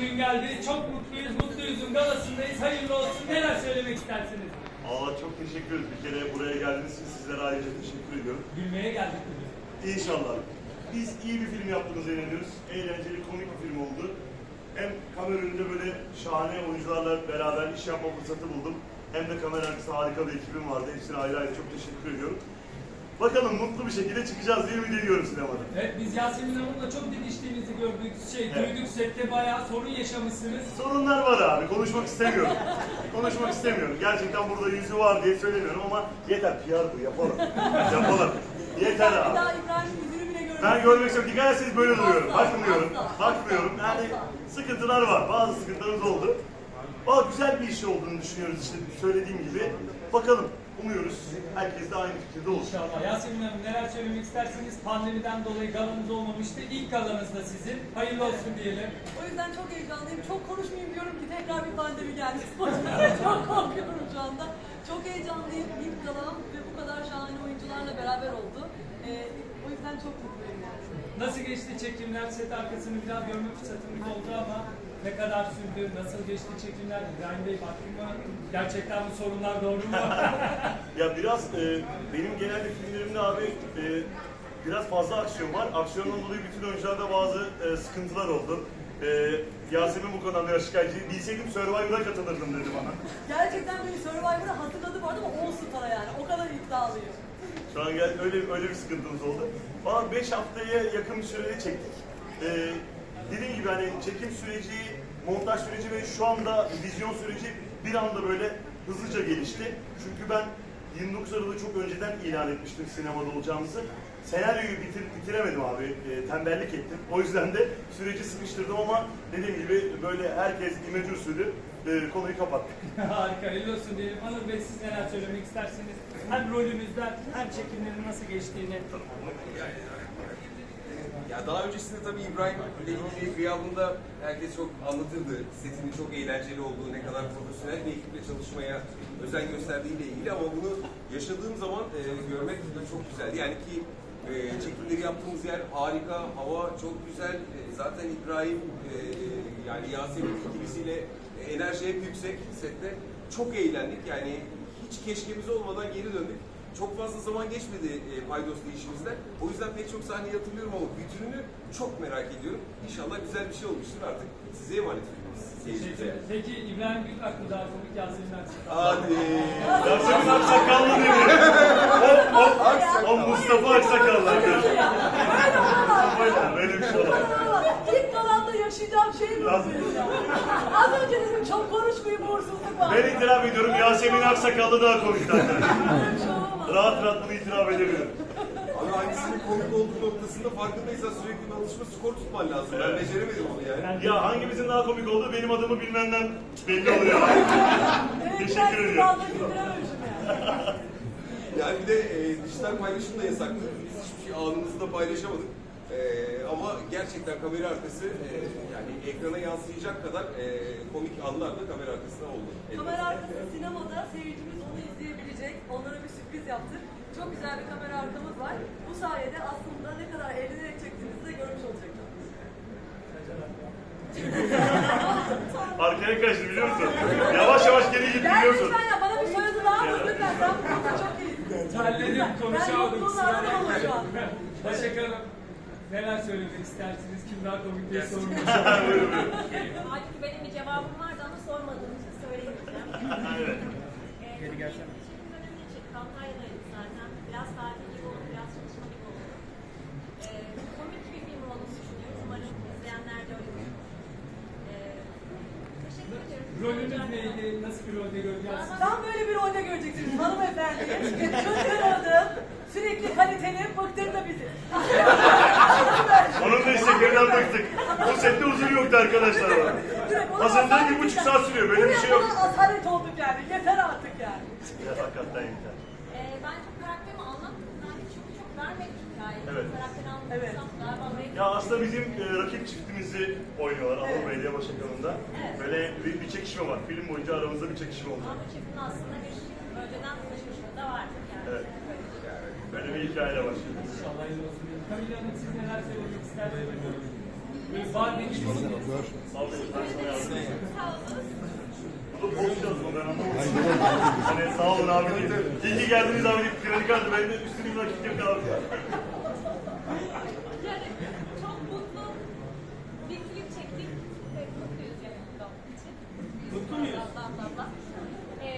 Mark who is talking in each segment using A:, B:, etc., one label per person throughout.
A: gün geldi. Çok mutluyuz, mutluyuzun galasındayız. Hayırlı olsun. Neler söylemek istersiniz?
B: Allah çok teşekkür ederiz. Bir kere buraya geldiğiniz için sizlere ayrıca teşekkür ediyorum.
A: Gülmeye geldik bugün.
B: İnşallah. Biz iyi bir film yaptığımıza inanıyoruz. Eğlenceli, komik bir film oldu. Hem kamera önünde böyle şahane oyuncularla beraber iş yapma fırsatı buldum. Hem de kamera arkasında harika bir ekibim vardı. Hepsine ayrı ayrı çok teşekkür ediyorum. Bakalım mutlu bir şekilde çıkacağız diye ümit ediyorum sinemada.
A: Evet biz Yasemin Hanım'la çok didiştiğinizi gördük. Şey,
B: Evet.
A: duyduk sette bayağı sorun yaşamışsınız.
B: Sorunlar var abi. Konuşmak istemiyorum. Konuşmak istemiyorum. Gerçekten burada yüzü var diye söylemiyorum ama yeter. PR bu. Yapalım. Yapalım. Yeter
C: Bir
B: abi.
C: daha İbrahim'in yüzünü bile görmedim.
B: Ben görmek istiyorum. Dikkat etseniz böyle duruyorum.
C: Asla,
B: Bakmıyorum.
C: asla,
B: Bakmıyorum.
C: asla,
B: Yani
C: asla.
B: sıkıntılar var. Bazı sıkıntılarımız oldu. Ama güzel bir iş olduğunu düşünüyoruz işte söylediğim gibi. Bakalım. Umuyoruz. Herkes de aynı fikirde olsun.
A: İnşallah. Yasemin Hanım neler söylemek istersiniz? Pandemiden dolayı galanız olmamıştı. İlk galanız da sizin. Hayırlı olsun diyelim.
C: O yüzden çok heyecanlıyım. Çok konuşmayayım diyorum ki tekrar bir pandemi geldi. çok korkuyorum şu anda. Çok heyecanlıyım. İlk galam ve bu kadar şahane oyuncularla beraber oldu. Ee, o yüzden çok mutluyum yani.
A: Nasıl geçti çekimler? Set arkasını biraz görme fırsatımız oldu ama ne kadar sürdü? Nasıl geçti çekimler? İbrahim Bey baktın mı? Gerçekten bu sorunlar doğru mu?
B: Ya biraz e, benim genelde filmlerimde abi e, biraz fazla aksiyon var. Aksiyondan dolayı bütün oyuncularda bazı e, sıkıntılar oldu. E, Yasemin bu konuda biraz şikayetçi. Bilseydim Survivor'a katılırdım dedi bana.
C: Gerçekten beni Survivor'a hatırladı vardı ama 10 stara yani. O kadar iddialıyım.
B: Şu an gel öyle öyle bir sıkıntımız oldu. Valla 5 haftaya yakın bir sürede çektik. Ee, dediğim gibi hani çekim süreci, montaj süreci ve şu anda vizyon süreci bir anda böyle hızlıca gelişti. Çünkü ben 29 Aralık'ı çok önceden ilan etmiştim sinemada olacağımızı. Senaryoyu bitir, bitiremedim abi, e, tembellik ettim. O yüzden de süreci sıkıştırdım ama dediğim gibi böyle herkes imece usulü e, konuyu kapattık.
A: Harika. Hayırlı olsun diyelim. Anıl Bey siz neler söylemek istersiniz? Hem rolünüzden hem çekimlerin nasıl geçtiğini.
D: Ya daha öncesinde tabii İbrahim ile ilgili gıyabında herkes çok anlatırdı. Setinin çok eğlenceli olduğu, ne kadar profesyonel bir ekiple çalışmaya özen gösterdiğiyle ilgili ama bunu yaşadığım zaman e, görmek de çok güzeldi. Yani ki e, çekimleri yaptığımız yer harika, hava çok güzel. E, zaten İbrahim e, yani Yasemin ikilisiyle enerji hep yüksek sette. Çok eğlendik yani hiç keşkemiz olmadan geri döndük. Çok fazla zaman geçmedi e, Paydos'la işimizden. O yüzden pek çok sahneyi hatırlıyorum ama bütününü çok merak ediyorum. İnşallah güzel bir şey olmuştur artık. Size emanet ediyoruz.
A: Peki İbrahim Büyükaklı daha komik Yasemin Aksak.
D: Hadi.
B: Yasemin Aksakallı dedi. O, o, o Mustafa Aksakallı arkadaşlar. Böyle, böyle bir şey olamaz.
C: İlk galanda yaşayacağım şey mi? Az önce dedim çok konuşmayayım uğursuzluk var.
B: Ben itiraf ediyorum Yasemin Aksakallı daha komik zaten. Rahat rahat bunu itiraf edebilirim.
D: Abi hangisinin komik olduğu noktasında farkındaysan sürekli bir alışma skor tutman lazım. Ben
B: Evet.
D: beceremedim onu yani.
B: Ya hangimizin daha komik olduğu benim adımı bilmenden belli oluyor.
C: Evet,
B: Teşekkür ediyorum.
C: yani.
D: Yani bir de e, dijital paylaşım da yasaklı. Biz hiçbir şey anımızda paylaşamadık. E, ama gerçekten kamera arkası e, yani ekrana yansıyacak kadar e, komik anlar da kamera arkasında oldu.
C: Kamera arkası sinemada seyircimiz onu izleyebilecek. Onlara bir sürpriz yaptık. Çok güzel bir kamera arkamız var. Bu sayede aslında ne kadar eğlenerek çektiğimizi de görmüş olacaklar.
B: Arkaya kaçtı biliyor musun? Yavaş yavaş geri gitti
C: Gel
B: biliyor musun?
C: lütfen ya bana bir soyadı daha bul lütfen. Sen bu konuda çok iyisin.
A: Terledim
C: Ben
A: konuşamadım.
C: yokluğunu
A: kusura
C: aramam
A: bakmayın.
C: şu an.
A: Başak Hanım neler söylemek istersiniz? Kim daha komik diye sormuş.
E: Halbuki benim bir cevabım vardı ama sormadığınız için söyleyemeyeceğim.
B: Evet.
E: Ee, Geri gelsene. Şimdi dönemi için Antalya'daydık zaten. Biraz tatil gibi oldu, biraz çalışma gibi oldu. Ee, komik bir film olduğunu düşünüyorum. Umarım izleyenler de öyle düşünür. Ee, teşekkür ediyorum.
A: Rolünüz neydi? Nasıl bir rolde göreceğiz?
C: Tam böyle bir rolde göreceksiniz hanımefendiyim. Çözgün sürekli kaliteli, bıktırdı bizi.
B: Onun da isteklerinden baktık. Bu sette huzur yoktu arkadaşlar.
C: Asalet
B: bir buçuk saat sürüyor, böyle bir
C: Buraya
B: şey yok.
C: asalet olduk yani. Yeter artık yani.
B: Ya hakikaten yeter.
E: Ee, ben çok karakterimi anlattım. Yani çünkü çok vermedik hikayeyi.
B: Evet.
E: Karakteri
C: Evet.
E: anlatırsam galiba belki
B: Ya aslında bizim e, rakip çiftimizi oynuyorlar Anadolu
C: Evet.
B: Belediye Başkanı'nda. Böyle bir, bir çekişme var. Film boyunca aramızda bir çekişme oldu.
E: ama bu çiftin aslında bir önceden tanışmışlığı da vardır yani.
B: Evet. Bir hikayeyle başlıyor.
A: İnşallah. Kamil Hanım siz neler söylemek istersiniz? Var bir şey
B: Sağ olun. Ben sana yardım edeyim.
E: Sağ olun.
B: Bu da post yazma ben anlamadım. hani sağ olun abi diye. İyi ki geldiniz abi deyip kredi kartı ben de üstüne bir nakit yok abi.
E: Yani çok mutlu bir film çektik ve mutluyuz yani mutlu için.
A: Mutlu muyuz?
E: Allah Allah Allah. Ee,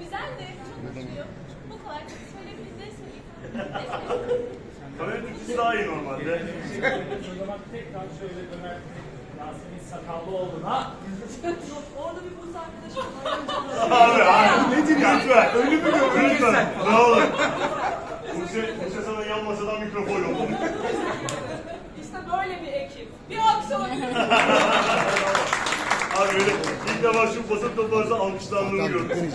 E: güzel de çok mutluyum. Bu kadar çok söyleyebilirim. Ne söyleyeyim? Ne söyleyeyim?
B: Kamera Türkçesi daha iyi normalde.
A: O zaman tekrar şöyle döner. Yasemin Sakallıoğlu'na.
C: Orada bir Buse arkadaşım var.
B: Abi abi. Ne diyorsun? Lütfen. Ölümü mü Lütfen. Ne olur. Buse, Buse sana yan masadan mikrofon yolladı.
E: İşte böyle bir ekip. Bir aksiyon
B: Abi öyle ilk defa şu basın toplantısı alkışlandığını gördüm.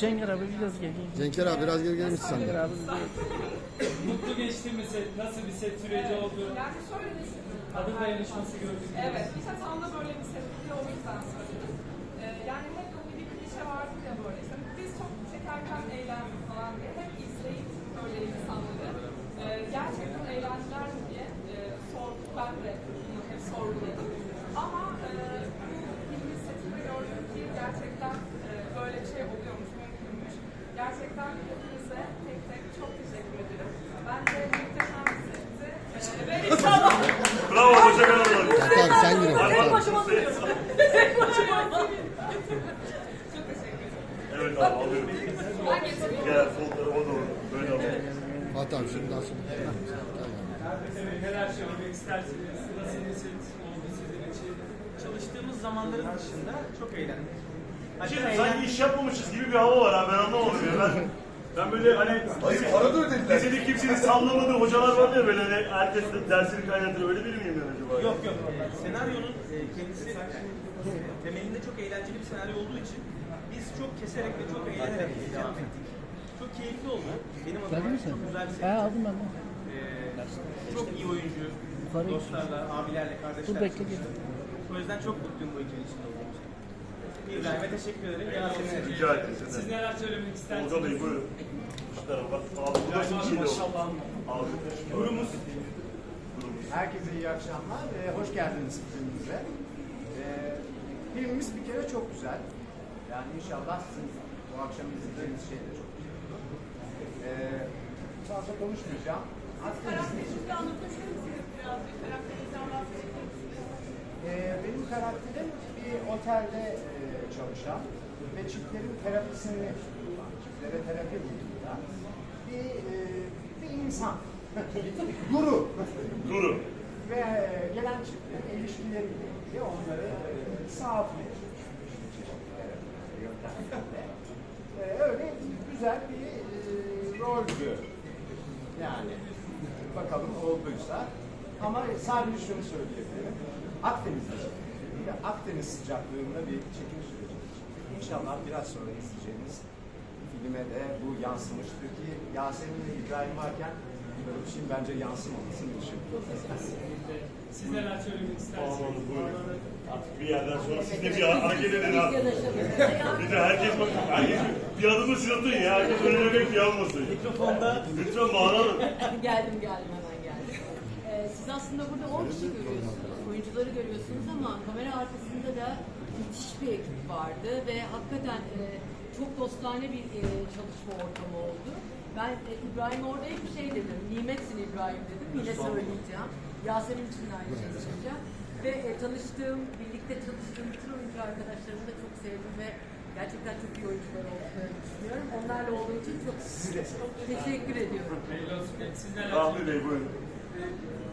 F: Cenker abi biraz gel.
G: Cenker abi biraz geri gelir misin sen de?
F: abi
A: Mutlu geçti mi set? Nasıl bir set süreci oldu?
H: Yani şöyle düşündüm.
A: Kadın dayanışması gördük.
H: Evet, işte tam da böyle bir sebebi o yüzden söyledim. Ee, yani hep hani bir klişe vardır ya böyle işte biz çok çekerken eğlendik falan diye hep izleyip böyle insanları e, gerçekten eğlendiler mi diye e, sorduk. Ben de bunu hep sorguladım. Ama gerçekten e, böyle bir şey oluyormuş, mümkünmüş. Gerçekten hepinize tek tek çok teşekkür ederim. Ben de muhteşem bir setti. E, ve inşallah
B: Bravo.
G: Fatih abi sen gir.
C: Tek başıma duruyorum. Tek başıma
H: çok teşekkür ederim.
B: Evet abi alıyorum.
H: Ben getireyim.
B: Gel sol tarafa doğru. Böyle alalım.
G: Fatih abi şundan sonra.
A: Neler söylemek istersiniz? Nasıl bir set oldu sizin için?
F: Çalıştığımız zamanların dışında çok eğlendik.
B: Şimdi sanki iş yapmamışız gibi bir hava var abi ben anlamadım ya. Ben, ben böyle hani
D: Hayır para da ödediler.
B: lisede kimsenin sallamadığı hocalar var ya böyle hani herkes de dersini kaynatır öyle biri miyim ben acaba?
F: Yok yok. Senaryonun e, kendisi temelinde çok eğlenceli bir senaryo olduğu için biz çok keserek ve çok eğlenerek devam ettik. Çok keyifli oldu. Benim adıma çok güzel bir set.
I: aldım ben de.
F: Ee, çok iyi oyuncu, dostlarla, abilerle, kardeşlerle çalıştım. O yüzden çok mutluyum bu ekibin içinde olduğum için. İbrahim'e teşekkür ederim. Yasemin'e
B: Rica ederim
A: Siz
B: sizden.
A: neler söylemek istersiniz?
B: Tolga Bey buyurun. Şu tarafa bir şey oldu?
A: Maşallah.
B: Abi.
A: Durumuz.
J: Herkese iyi akşamlar. Ee, hoş geldiniz filmimize. Ee, filmimiz bir kere çok güzel. Yani inşallah sizin bu akşam izleyeceğiniz şey de çok güzel. Ee, fazla konuşmayacağım.
H: Şimdi anlatabilir misiniz biraz? Bir karakterinizden bahsedebilir misiniz?
J: Ee, benim karakterim bir otelde e, çalışan ve çiftlerin terapisini, çiftlere terapi uygulayan bir, e, bir insan. Guru.
B: Durun.
J: ve e, gelen çiftlerin ilişkileriyle ilgili onları e, sağlatmaya. E, öyle güzel bir e, roldü. Yani bakalım olduysa. Ama sadece şunu söyleyebilirim. Akdeniz'de ve Akdeniz sıcaklığında bir çekim süreci. İnşallah biraz sonra izleyeceğiniz filme de bu yansımıştır ki Yasemin ve İbrahim varken böyle bir şeyin bence yansımamasını düşünüyorum.
A: Siz neler söylemek istersiniz?
B: Artık bir yerden sonra siz de bir hareket edin abi. Bir de herkes bak, herkes bir adımı siz atın ya. Herkes önüne bekliyor almasın.
A: Mikrofonda
B: Lütfen Banu Hanım.
C: geldim geldim hemen geldim. Ee, siz aslında burada 10 kişi görüyorsunuz, oyuncuları görüyorsunuz ama kamera arkasında da müthiş bir ekip vardı ve hakikaten e, çok dostane bir e, çalışma ortamı oldu. Ben e, İbrahim orada hep şey dedim, nimetsin İbrahim dedim, yine söyleyeceğim. Yasemin için de aynı şeyi söyleyeceğim. Ve e, tanıştığım, birlikte çalıştığım bütün oyuncu arkadaşlarımı da çok sevdim ve gerçekten çok iyi oyuncular olduklarını düşünüyorum. Onlarla olduğum için çok teşekkür ediyorum.
B: Rahmi Bey buyurun.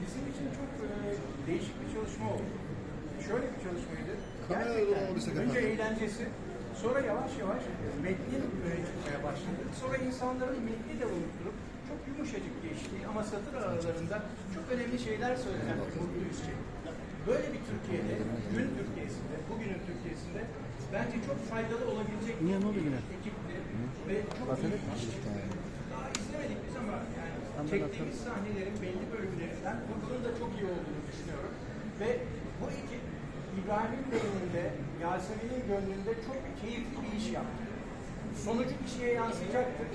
J: Bizim için çok e, değişik bir çalışma oldu. Şöyle bir çalışmaydı. Gerçekten önce eğlencesi, sonra yavaş yavaş metnin öne çıkmaya başladı. Sonra insanların metni de unutturup çok yumuşacık geçtiği ama satır aralarında çok önemli şeyler söyleyen bir mutluyuz şey. Böyle bir Türkiye'de, gün Türkiye'sinde, bugünün Türkiye'sinde bence çok faydalı olabilecek bir ekipti ve çok iyi bir işti. Daha izlemedik biz ama yani çektiğimiz sahnelerin belli bölümlerinden bunun da çok iyi olduğunu düşünüyorum. Ve bu ekip İbrahim'in beyninde, Yasemin'in gönlünde çok keyifli bir iş yaptı. Sonucu kişiye yansıyacaktır.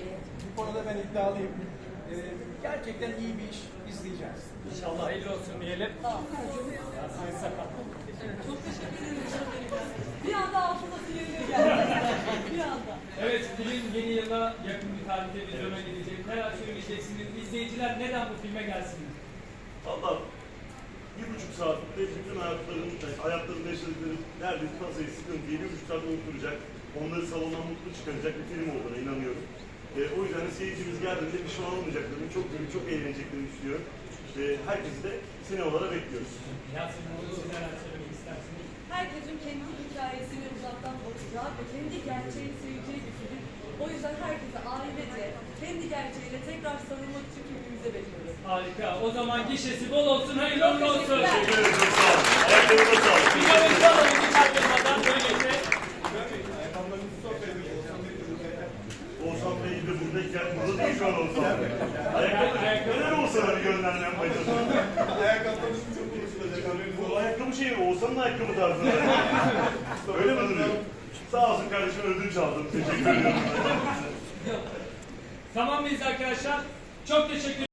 J: Bu konuda ben iddialıyım. Ee, gerçekten iyi bir iş izleyeceğiz.
A: İnşallah hayırlı olsun diyelim.
C: Tamam.
A: Yasemin Sakal.
C: Evet, çok teşekkür ederim. Bir anda altında sihirli geldi. bir anda.
A: Evet, film yeni yıla yakın bir tarihte vizyona gidecek. Neler söyleyeceksiniz? İzleyiciler neden bu filme gelsinler?
B: Valla bir buçuk saatte bütün hayatların, hayatlarında yaşadıkları neredeyse tasayı sıkıntıyı bir buçuk saatte unutturacak. Onları salondan mutlu çıkaracak bir film olduğuna inanıyorum. E, o yüzden de seyircimiz geldiğinde bir şey olmayacaklarını, çok çok eğleneceklerini düşünüyorum. E, herkesi de sinemalara bekliyoruz.
A: Yasemin Hanım, siz neler söylemek istersiniz?
C: Herkesin kendi hikayesini uzaktan bakacağı ve kendi gerçeğini seveceği bir film. O yüzden herkese ailece, kendi gerçeğiyle tekrar sarılmak için filmimize bekliyoruz.
A: Harika. O zaman gişesi bol olsun, hayırlı uğurlu olsun.
B: Teşekkür ederim, sağ olun. Ayaklarınıza sağlık.
A: Bir görüntü alalım hiç ayrılmadan böylece.
B: Oğuzhan Bey de buradayken, burada değil şu an Oğuzhan Bey. Ayakkabı, ayakkabıları Oğuzhan'a yapmaya çalışıyorum.
I: Ayakkabılarınız çok konuşulacak
B: Bu ayakkabı şey mi? Oğuzhan'ın ayakkabı tarzında. Öyle mi duruyor? Sağ olsun kardeşim ödünç aldım. Teşekkür ediyorum.
A: Tamam mıyız arkadaşlar? Çok teşekkür